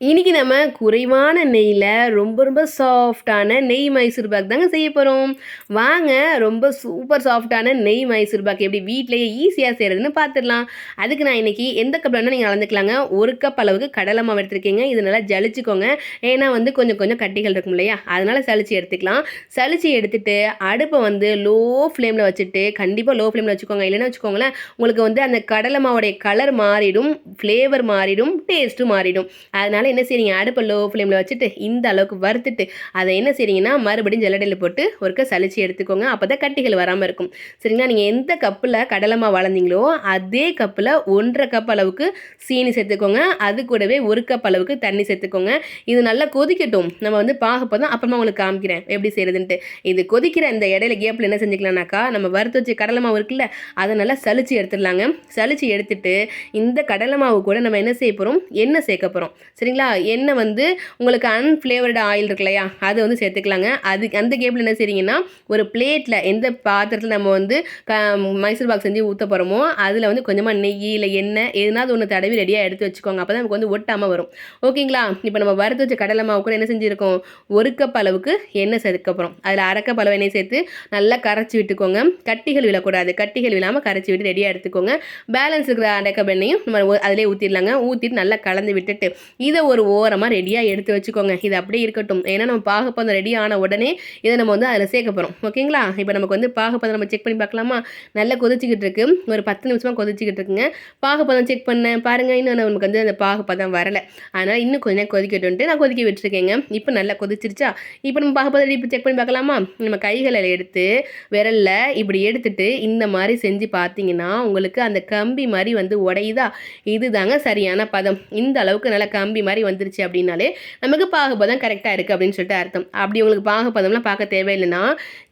இன்றைக்கி நம்ம குறைவான நெய்யில் ரொம்ப ரொம்ப சாஃப்டான நெய் மைசூர் பாக் தாங்க செய்ய போகிறோம் வாங்க ரொம்ப சூப்பர் சாஃப்டான நெய் மைசூர் பாக் எப்படி வீட்டிலேயே ஈஸியாக செய்கிறதுன்னு பார்த்துடலாம் அதுக்கு நான் இன்றைக்கி எந்த கப் வேணால் நீங்கள் அளந்துக்கலாங்க. ஒரு கப் அளவுக்கு கடலை மாவு எடுத்துருக்கீங்க. இது நல்லா ஜலிச்சுக்கோங்க. ஏன்னா வந்து கொஞ்சம் கொஞ்சம் கட்டிகள் இருக்கும் இல்லையா? அதனால் சளிச்சு எடுத்துக்கலாம். சளிச்சு எடுத்துட்டு அடுப்பை வந்து லோ ஃப்ளேமில் வச்சுட்டு கண்டிப்பாக லோ ஃப்ளேமில் வச்சுக்கோங்க. இல்லைன்னா வச்சுக்கோங்களேன் உங்களுக்கு வந்து அந்த கடலை மாவுடைய கலர் மாறிடும் ஃப்ளேவர் மாறிடும் டேஸ்ட்டும் மாறிடும். அதனால் அதனால் என்ன செய்றீங்க? அடுப்பை லோ ஃப்ளேமில் வச்சுட்டு இந்த அளவுக்கு வறுத்துட்டு அதை என்ன செய்றீங்கன்னா மறுபடியும் ஜல்லடையில் போட்டு ஒருக்க சளிச்சு எடுத்துக்கோங்க. அப்போ தான் கட்டிகள் வராமல் இருக்கும். சரிங்களா? நீங்கள் எந்த கப்பில் கடலமாக வளர்ந்தீங்களோ அதே கப்பில் ஒன்றரை கப் அளவுக்கு சீனி சேர்த்துக்கோங்க. அது கூடவே ஒரு கப் அளவுக்கு தண்ணி சேர்த்துக்கோங்க. இது நல்லா கொதிக்கட்டும். நம்ம வந்து பார்க்கப்போ தான் அப்புறமா உங்களுக்கு காமிக்கிறேன். எப்படி செய்கிறதுன்ட்டு இது கொதிக்கிற இந்த இடையில கேப்பில் என்ன செஞ்சுக்கலாம்னாக்கா நம்ம வறுத்து வச்சு கடலை மாவு இருக்குல்ல அதை நல்லா சளிச்சு எடுத்துடலாங்க. சளிச்சு எடுத்துட்டு இந்த கடலை மாவு கூட நம்ம என்ன செய்ய போகிறோம் எண்ணெய் சேர்க்க போகிறோம் சரிங்களா? சரிங்களா? எண்ணெய் வந்து உங்களுக்கு அன்ஃப்ளேவர்டு ஆயில் இருக்கு இல்லையா? அதை வந்து சேர்த்துக்கலாங்க. அதுக்கு அந்த கேப்பில் என்ன செய்றீங்கன்னா ஒரு பிளேட்டில் எந்த பாத்திரத்தில் நம்ம வந்து க மைசூர் பாக் செஞ்சு ஊற்ற போகிறோமோ அதில் வந்து கொஞ்சமாக நெய் இல்லை எண்ணெய் எதுனாவது ஒன்று தடவி ரெடியாக எடுத்து வச்சுக்கோங்க. அப்போ தான் நமக்கு வந்து ஒட்டாமல் வரும். ஓகேங்களா? இப்போ நம்ம வறுத்து வச்ச கடலை மாவு கூட என்ன செஞ்சுருக்கோம்? ஒரு கப் அளவுக்கு எண்ணெய் சேர்க்க போகிறோம் அதில் அரை கப் அளவு எண்ணெய் சேர்த்து நல்லா கரைச்சி விட்டுக்கோங்க. கட்டிகள் விழக்கூடாது. கட்டிகள் விழாமல் கரைச்சி விட்டு ரெடியாக எடுத்துக்கோங்க. பேலன்ஸ் இருக்கிற அரைக்கப் எண்ணெயும் நம்ம அதிலே ஊற்றிடலாங்க ஊற்றிட்டு நல்லா கலந்து விட்டுட்டு இதை ஒரு ஓரமாக ரெடியாக எடுத்து வச்சுக்கோங்க. இது அப்படியே இருக்கட்டும். ஏன்னா நம்ம பாகப்பதம் ரெடி ஆன உடனே இதை நம்ம வந்து அதில் சேர்க்க போகிறோம் ஓகேங்களா இப்போ நமக்கு வந்து பாகப்பதம் நம்ம செக் பண்ணி பார்க்கலாமா? நல்லா கொதிச்சிக்கிட்டு இருக்கு. ஒரு பத்து நிமிஷமாக கொதிச்சிக்கிட்டு இருக்குங்க. பாகப்பதம் செக் பண்ணேன். பாருங்கள் இன்னும் நமக்கு வந்து அந்த பாகப்பதம் வரலை. அதனால் இன்னும் கொஞ்சம் நேரம் கொதிக்கட்டும்ட்டு நான் கொதிக்க விட்டுருக்கேங்க. இப்போ நல்லா கொதிச்சிருச்சா? இப்போ நம்ம பாகப்பதம் இப்போ செக் பண்ணி பார்க்கலாமா? நம்ம கைகளில் எடுத்து விரலில் இப்படி எடுத்துட்டு இந்த மாதிரி செஞ்சு பார்த்தீங்கன்னா உங்களுக்கு அந்த கம்பி மாதிரி வந்து உடையுதா? இது தாங்க சரியான பதம். இந்த அளவுக்கு நல்லா கம்பி மாதிரி மாதிரி வந்துருச்சு அப்படின்னாலே நமக்கு பாகுபதம் கரெக்டாக இருக்குது அப்படின்னு சொல்லிட்டு அர்த்தம். அப்படி உங்களுக்கு பாகுபதம்லாம் பார்க்க தேவையில்லைன்னா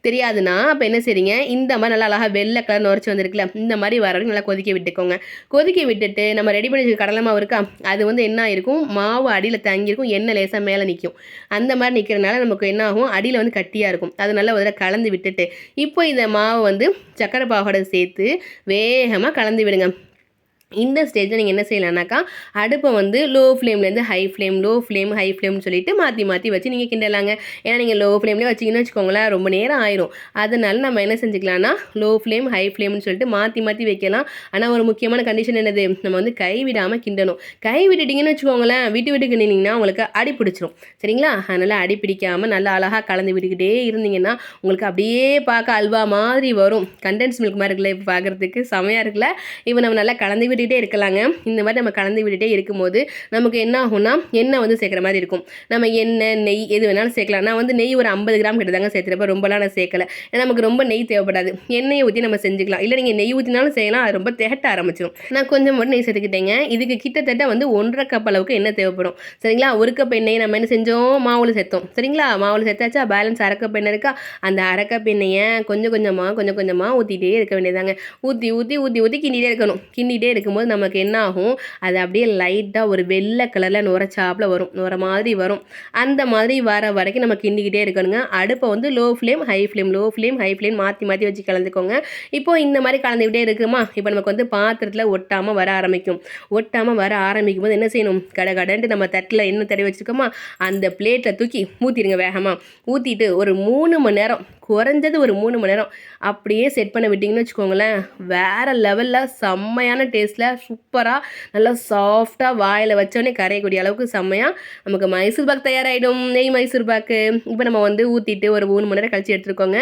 தெரியாதுன்னா அப்போ என்ன செய்றீங்க? இந்த மாதிரி நல்லா அழகாக வெள்ளை கலர் நுரைச்சி வந்திருக்குல்ல இந்த மாதிரி வர வரைக்கும் நல்லா கொதிக்க விட்டுக்கோங்க. கொதிக்க விட்டுட்டு நம்ம ரெடி பண்ணி கடலை மாவு இருக்கா? அது வந்து என்ன ஆயிருக்கும்? மாவு அடியில் தங்கியிருக்கும் எண்ணெய் லேசாக மேலே நிற்கும் அந்த மாதிரி நிற்கிறனால நமக்கு என்ன ஆகும்? அடியில் வந்து கட்டியாக இருக்கும். அது நல்லா ஒரு கலந்து விட்டுட்டு இப்போ இந்த மாவை வந்து சக்கரை பாகோட சேர்த்து வேகமாக கலந்து விடுங்க. இந்த ஸ்டேஜில் நீங்கள் என்ன செய்யலாம்னாக்கா அடுப்பை வந்து low ஃப்ளேம்லேருந்து high flame low flame high ஃப்ளேம்னு சொல்லிட்டு மாற்றி மாற்றி வச்சு நீங்கள் கிண்டலாங்க. ஏன்னா நீங்கள் லோ ஃப்ளேம்லேயே வச்சிங்கன்னு வச்சுக்கோங்களேன் ரொம்ப நேரம் ஆயிரும். அதனால நம்ம என்ன செஞ்சுக்கலாம்னா லோ ஃப்ளேம் ஹை ஃப்ளேம்னு சொல்லிட்டு மாற்றி மாற்றி வைக்கலாம். ஆனால் ஒரு முக்கியமான கண்டிஷன் என்னது? நம்ம வந்து கை விடாமல் கிண்டணும். கை விட்டுட்டிங்கன்னு வச்சுக்கோங்களேன் விட்டு விட்டு கிண்டிங்கன்னா உங்களுக்கு அடி பிடிச்சிரும். சரிங்களா? அதனால் அடி பிடிக்காமல் நல்லா அழகாக கலந்து விட்டுக்கிட்டே இருந்தீங்கன்னா உங்களுக்கு அப்படியே பார்க்க அல்வா மாதிரி வரும். கண்டென்ஸ் மில்க் மாதிரி இருக்குல்ல இப்போ பார்க்குறதுக்கு செமையாக இருக்குல்ல? இப்போ நம்ம நல்லா கலந்து விட்டு இருக்கலாங்க. இந்த மாதிரி நம்ம கலந்து விட்டுட்டே இருக்கும்போது நமக்கு என்ன ஆகும்னா எண்ணெய் வந்து சேர்க்குற மாதிரி இருக்கும். நம்ம எண்ணெய் நெய் எது வேணாலும் சேர்க்கலாம். நான் வந்து நெய் ஒரு ஐம்பது கிராம் கிட்ட தாங்க சேர்த்துறப்ப ரொம்பலாம் நான் சேர்க்கல. ஏன்னா நமக்கு ரொம்ப நெய் தேவைப்படாது. எண்ணெயை ஊற்றி நம்ம செஞ்சுக்கலாம். இல்லை நீங்கள் நெய் ஊற்றினாலும் செய்யலாம். அது ரொம்ப திகட்ட ஆரம்பிச்சிடும் நான் கொஞ்சம் மட்டும் நெய் சேர்த்துக்கிட்டேங்க. இதுக்கு கிட்டத்தட்ட வந்து ஒன்றரை கப் அளவுக்கு எண்ணெய் தேவைப்படும். சரிங்களா? ஒரு கப் எண்ணெய் நம்ம என்ன செஞ்சோம்? மாவுல சேர்த்தோம். சரிங்களா? மாவுல சேர்த்தாச்சா? பேலன்ஸ் அரைக்கப் எண்ணெய் இருக்கா? அந்த அரைக்கப் எண்ணெயை கொஞ்சம் கொஞ்சமாக கொஞ்சம் கொஞ்சமாக ஊற்றிட்டே இருக்க வேண்டியதாங்க ஊற்றி ஊற்றி ஊற்றி ஊற்றி கிண்டிகிட்டே இருக்கணும். கிண்டிகிட்டே இருக்கும் நமக்கு என்ன ஆகும் அது அப்படியே லைட்டாக ஒரு வெள்ளை கலரில் நுரைச்சாப்பில் வரும். நுர மாதிரி வரும். அந்த மாதிரி வர வரைக்கும் நம்ம கிண்டிக்கிட்டே இருக்கணுங்க. அடுப்பை வந்து low flame high flame low flame high flame மாற்றி மாற்றி வச்சு கலந்துக்கோங்க. இப்போது இந்த மாதிரி கலந்துக்கிட்டே இருக்குமா? இப்போ நமக்கு வந்து பாத்திரத்தில் ஒட்டாமல் வர ஆரம்பிக்கும். ஒட்டாமல் வர ஆரம்பிக்கும் போது என்ன செய்யணும்? கடை கடன்ட்டு நம்ம தட்டில் என்ன தடவி வச்சுருக்கோமா? அந்த பிளேட்டில் தூக்கி ஊற்றிடுங்க வேகமாக ஊற்றிட்டு ஒரு மூணு மணி நேரம் குறைஞ்சது ஒரு மூணு மணி நேரம். அப்படியே செட் பண்ண விட்டிங்கன்னு வச்சுக்கோங்களேன். வேறு லெவலில் செம்மையான டேஸ்ட்டில் சூப்பராக நல்லா சாஃப்டாக வாயில் வச்சோடனே கரையக்கூடிய அளவுக்கு செம்மையாக நமக்கு மைசூர் பாக் தயாராகிடும் நெய் மைசூர் பாக்கு. இப்போ நம்ம வந்து ஊற்றிட்டு ஒரு மூணு மணி நேரம் கழிச்சு எடுத்துருக்கோங்க.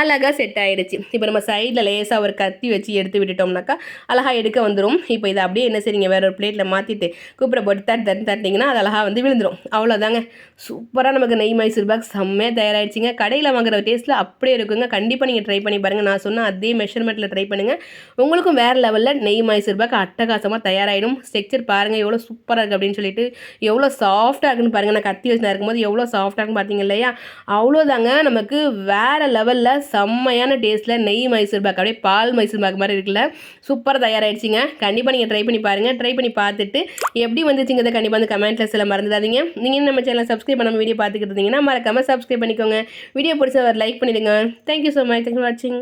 அழகாக செட் ஆகிடுச்சு இப்போ நம்ம சைடில் லேசாக ஒரு கத்தி வச்சு எடுத்து விட்டுட்டோம்னாக்கா அழகாக எடுக்க வந்துடும் இப்போ இதை அப்படியே என்ன செய்றீங்க? வேறு ஒரு பிளேட்டில் மாற்றிட்டு கூப்பிட போட்டு தட்டு தட்டு தட்டிங்கன்னா அது அழகாக வந்து விழுந்துடும் அவ்வளோதாங்க சூப்பராக நமக்கு நெய் மைசூர் பாக் செம்மையாக தயாராகிடுச்சிங்க கடையில் வாங்குற டேஸ்ட்டில் அப்படியே இருக்குங்க. கண்டிப்பாக நீங்கள் ட்ரை பண்ணி பாருங்கள் நான் சொன்ன அதே மெஷர்மெண்ட்டில் ட்ரை பண்ணுங்கள் உங்களுக்கும் வேறு லெவலில் நெய் மைசூர் பாக்கு அட்டகாசமாக தயாராகிடும் ஸ்ட்ரக்சர் பாருங்கள் எவ்வளோ சூப்பராக இருக்குது அப்படின்னு சொல்லிட்டு எவ்வளோ சாஃப்டாக இருக்குன்னு பாருங்கள் நான் கத்தி வச்சு இருக்கும்போது எவ்வளோ சாஃப்டாக இருக்குன்னு பார்த்தீங்க இல்லையா? அவ்வளோதாங்க நமக்கு வேறு லெவலில் செம்மையான டேஸ்ட்டில் நெய் மைசூர் பாக்கு. அப்படியே பால் மைசூர் பாக்கு மாதிரி இருக்குல்ல. சூப்பராக தயாராகிடுச்சிங்க கண்டிப்பாக நீங்கள் ட்ரை பண்ணி பாருங்கள் ட்ரை பண்ணி பார்த்துட்டு எப்படி வந்துச்சுங்கிறத கண்டிப்பாக வந்து கமெண்ட்டில் சில மறந்துடாதீங்க. நீங்கள் நம்ம சேனலை சப்ஸ்கிரைப் பண்ணாமல் வீடியோ பார்த்துக்கிட்டு இருந்தீங்கன்னா மறக்காமல் சப்ஸ்கிரைப் பண்ணிக்கோங்க. வீடியோ பிடிச்ச லைக் பண்ணி பண்ணிடுங்க thank you so much thank you for வாட்சிங்